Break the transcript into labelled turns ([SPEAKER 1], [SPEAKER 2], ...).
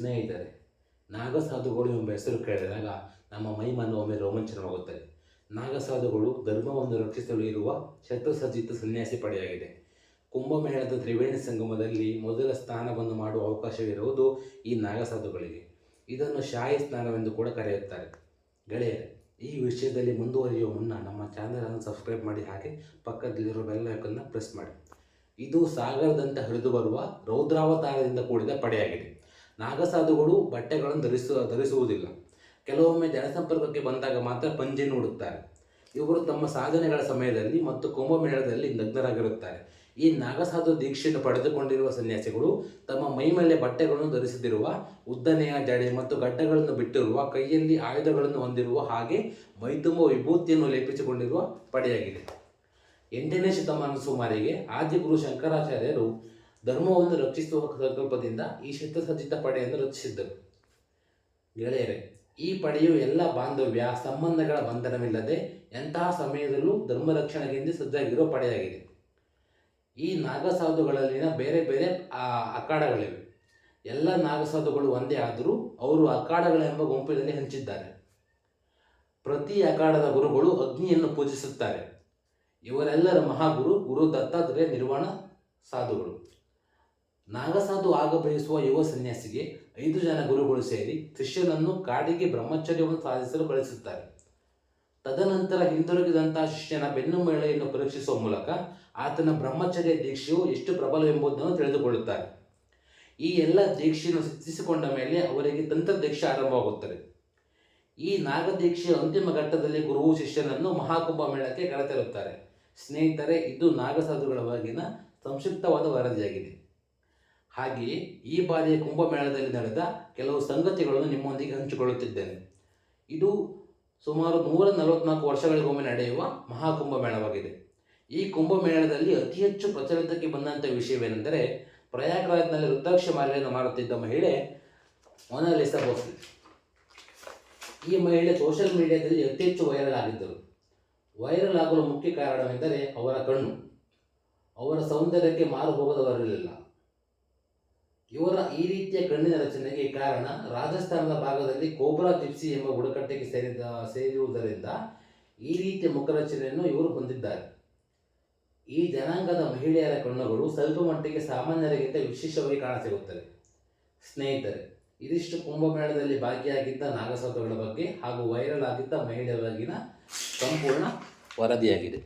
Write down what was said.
[SPEAKER 1] ಸ್ನೇಹಿತರೆ, ನಾಗಸಾಧುಗಳು ಎಂಬ ಹೆಸರು ಕೇಳಿದಾಗ ನಮ್ಮ ಮೈಮನ ಒಮ್ಮೆ ರೋಮಾಂಚನವಾಗುತ್ತದೆ. ನಾಗಸಾಧುಗಳು ಧರ್ಮವನ್ನು ರಕ್ಷಿಸಲು ಇರುವ ಶತ್ರುಸಜ್ಜಿತ ಸನ್ಯಾಸಿ ಪಡೆಯಾಗಿದೆ. ಕುಂಭಮೇಳದ ತ್ರಿವೇಣಿ ಸಂಗಮದಲ್ಲಿ ಮೊದಲ ಸ್ಥಾನವನ್ನು ಮಾಡುವ ಅವಕಾಶವಿರುವುದು ಈ ನಾಗಸಾಧುಗಳಿಗೆ. ಇದನ್ನು ಶಾಹಿ ಸ್ನಾನವೆಂದು ಕೂಡ ಕರೆಯುತ್ತಾರೆ. ಗೆಳೆಯರೆ, ಈ ವಿಷಯದಲ್ಲಿ ಮುಂದುವರಿಯುವ ಮುನ್ನ ನಮ್ಮ ಚಾನಲನ್ನು ಸಬ್ಸ್ಕ್ರೈಬ್ ಮಾಡಿ ಹಾಗೆ ಪಕ್ಕದಲ್ಲಿರುವ ಬೆಲ್ ಐಕನ್ನ ಪ್ರೆಸ್ ಮಾಡಿ. ಇದು ಸಾಗರದಂತೆ ಹರಿದು ಬರುವ ರೌದ್ರಾವತಾರದಿಂದ ಕೂಡಿದ ಪಡೆಯಾಗಿದೆ. ನಾಗಸಾಧುಗಳು ಬಟ್ಟೆಗಳನ್ನು ಧರಿಸುವ ಧರಿಸುವುದಿಲ್ಲ. ಕೆಲವೊಮ್ಮೆ ಜನಸಂಪರ್ಕಕ್ಕೆ ಬಂದಾಗ ಮಾತ್ರ ಪಂಜೆ ನೋಡುತ್ತಾರೆ. ಇವರು ತಮ್ಮ ಸಾಧನೆಗಳ ಸಮಯದಲ್ಲಿ ಮತ್ತು ಕುಂಭಮೇಳದಲ್ಲಿ ನಗ್ನರಾಗಿರುತ್ತಾರೆ. ಈ ನಾಗಸಾಧು ದೀಕ್ಷೆಯನ್ನು ಪಡೆದುಕೊಂಡಿರುವ ಸನ್ಯಾಸಿಗಳು ತಮ್ಮ ಮೈಮೇಲೆ ಬಟ್ಟೆಗಳನ್ನು ಧರಿಸದಿರುವ, ಉದ್ದನೆಯ ಜಡೆ ಮತ್ತು ಗಡ್ಡಗಳನ್ನು ಬಿಟ್ಟಿರುವ, ಕೈಯಲ್ಲಿ ಆಯುಧಗಳನ್ನು ಹೊಂದಿರುವ ಹಾಗೆ ಮೈತುಂಬ ವಿಭೂತಿಯನ್ನು ಲೇಪಿಸಿಕೊಂಡಿರುವ ಪಡೆಯಾಗಿದೆ. ಎಂಟನೇ ಶತಮಾನ ಸುಮಾರಿಗೆ ಆದಿಗುರು ಶಂಕರಾಚಾರ್ಯರು ಧರ್ಮವನ್ನು ರಕ್ಷಿಸುವ ಸಂಕಲ್ಪದಿಂದ ಈ ಶಸ್ತ್ರಸಜ್ಜಿತ ಪಡೆಯನ್ನು ರಚಿಸಿದ್ದರು. ಗೆಳೆಯರೇ, ಈ ಪಡೆಯು ಎಲ್ಲ ಬಾಂಧವ್ಯ, ಸಂಬಂಧಗಳ ಬಂಧನವಿಲ್ಲದೆ ಎಂತಹ ಸಮಯದಲ್ಲೂ ಧರ್ಮ ರಕ್ಷಣೆಗೆಂದು ಸಜ್ಜಾಗಿರುವ ಪಡೆಯಾಗಿದೆ. ಈ ನಾಗಸಾಧುಗಳಲ್ಲಿನ ಬೇರೆ ಬೇರೆ ಅಖಾಡಗಳಿವೆ. ಎಲ್ಲ ನಾಗಸಾಧುಗಳು ಒಂದೇ ಆದರೂ ಅವರು ಅಖಾಡಗಳೆಂಬ ಗುಂಪಿನಲ್ಲಿ ಹಂಚಿದ್ದಾರೆ. ಪ್ರತಿ ಅಖಾಡದ ಗುರುಗಳು ಅಗ್ನಿಯನ್ನು ಪೂಜಿಸುತ್ತಾರೆ. ಇವರೆಲ್ಲರ ಮಹಾಗುರು ಗುರು ದತ್ತಾತ್ರೇಯ ನಿರ್ವಾಣ ಸಾಧುಗಳು. ನಾಗಸಾಧು ಆಗ ಬಯಸುವ ಯುವ ಸನ್ಯಾಸಿಗೆ ಐದು ಜನ ಗುರುಗಳು ಸೇರಿ ಶಿಷ್ಯನನ್ನು ಕಾಡಿಗೆ ಬ್ರಹ್ಮಚರ್ಯವನ್ನು ಸಾಧಿಸಲು ಕಳಿಸುತ್ತಾರೆ ತದನಂತರ ಹಿಂದಿರುಗಿದಂತಹ ಶಿಷ್ಯನ ಬೆನ್ನು ಮೇಳೆಯನ್ನು ಪರೀಕ್ಷಿಸುವ ಮೂಲಕ ಆತನ ಬ್ರಹ್ಮಚರ್ಯ ದೀಕ್ಷೆಯು ಎಷ್ಟು ಪ್ರಬಲವೆಂಬುದನ್ನು ತಿಳಿದುಕೊಳ್ಳುತ್ತಾರೆ. ಈ ಎಲ್ಲ ದೀಕ್ಷೆಯನ್ನು ಸಿದ್ಧಿಸಿಕೊಂಡ ಮೇಲೆ ಅವರಿಗೆ ತಂತ್ರ ದೀಕ್ಷೆ ಆರಂಭವಾಗುತ್ತದೆ. ಈ ನಾಗದೀಕ್ಷೆಯ ಅಂತಿಮ ಘಟ್ಟದಲ್ಲಿ ಗುರುವು ಶಿಷ್ಯನನ್ನು ಮಹಾಕುಂಭ ಮೇಳಕ್ಕೆ ಕರೆತರುತ್ತಾರೆ. ಸ್ನೇಹಿತರೆ, ಇದು ನಾಗಸಾಧುಗಳ ಬಗೆಗಿನ ಸಂಕ್ಷಿಪ್ತವಾದ ವರದಿಯಾಗಿದೆ. ಹಾಗೆಯೇ ಈ ಬಾರಿಯ ಕುಂಭಮೇಳದಲ್ಲಿ ನಡೆದ ಕೆಲವು ಸಂಗತಿಗಳನ್ನು ನಿಮ್ಮೊಂದಿಗೆ ಹಂಚಿಕೊಳ್ಳುತ್ತಿದ್ದೇನೆ. ಇದು ಸುಮಾರು ನೂರ ನಲವತ್ನಾಲ್ಕು ವರ್ಷಗಳಿಗೊಮ್ಮೆ ನಡೆಯುವ ಮಹಾಕುಂಭಮೇಳವಾಗಿದೆ. ಈ ಕುಂಭಮೇಳದಲ್ಲಿ ಅತಿ ಹೆಚ್ಚು ಪ್ರಚಲಿತಕ್ಕೆ ಬಂದಂಥ ವಿಷಯವೇನೆಂದರೆ, ಪ್ರಯಾಗ್ರಾಜ್ನಲ್ಲಿ ರುದ್ರಾಕ್ಷ ಮಾಲೆಯನ್ನು ಮಾರುತ್ತಿದ್ದ ಮಹಿಳೆ ಮೊನಾಲಿಸಾ ಈ ಮಹಿಳೆ ಸೋಷಿಯಲ್ ಮೀಡಿಯಾದಲ್ಲಿ ಅತಿ ಹೆಚ್ಚು ವೈರಲ್ ಆಗಿದ್ದರು. ವೈರಲ್ ಆಗಲು ಮುಖ್ಯ ಕಾರಣವೆಂದರೆ ಅವರ ಕಣ್ಣು. ಅವರ ಸೌಂದರ್ಯಕ್ಕೆ ಮಾರು ಹೋಗದವರಿರಲಿಲ್ಲ ಇವರ ಈ ರೀತಿಯ ಕಣ್ಣಿನ ರಚನೆಗೆ ಕಾರಣ ರಾಜಸ್ಥಾನದ ಭಾಗದಲ್ಲಿ ಕೋಬ್ರಾ ಜಿಪ್ಸಿ ಎಂಬ ಬುಡಕಟ್ಟಿಗೆ ಸೇರಿದ, ಸೇರಿರುವುದರಿಂದ ಈ ರೀತಿಯ ಮುಖರಚನೆಯನ್ನು ಇವರು ಹೊಂದಿದ್ದಾರೆ. ಈ ಜನಾಂಗದ ಮಹಿಳೆಯರ ಕಣ್ಣುಗಳು ಸ್ವಲ್ಪ ಮಟ್ಟಿಗೆ ಸಾಮಾನ್ಯರಿಗಿಂತ ವಿಶೇಷವಾಗಿ ಕಾಣಸಿಗುತ್ತದೆ ಸ್ನೇಹಿತರೆ, ಇದಿಷ್ಟು ಕುಂಭಮೇಳದಲ್ಲಿ ಭಾಗಿಯಾಗಿದ್ದ ನಾಗಸೌಧಗಳ ಬಗ್ಗೆ ಹಾಗೂ ವೈರಲ್ ಆಗಿದ್ದ ಮಹಿಳೆಯರ ಸಂಪೂರ್ಣ ವರದಿಯಾಗಿದೆ.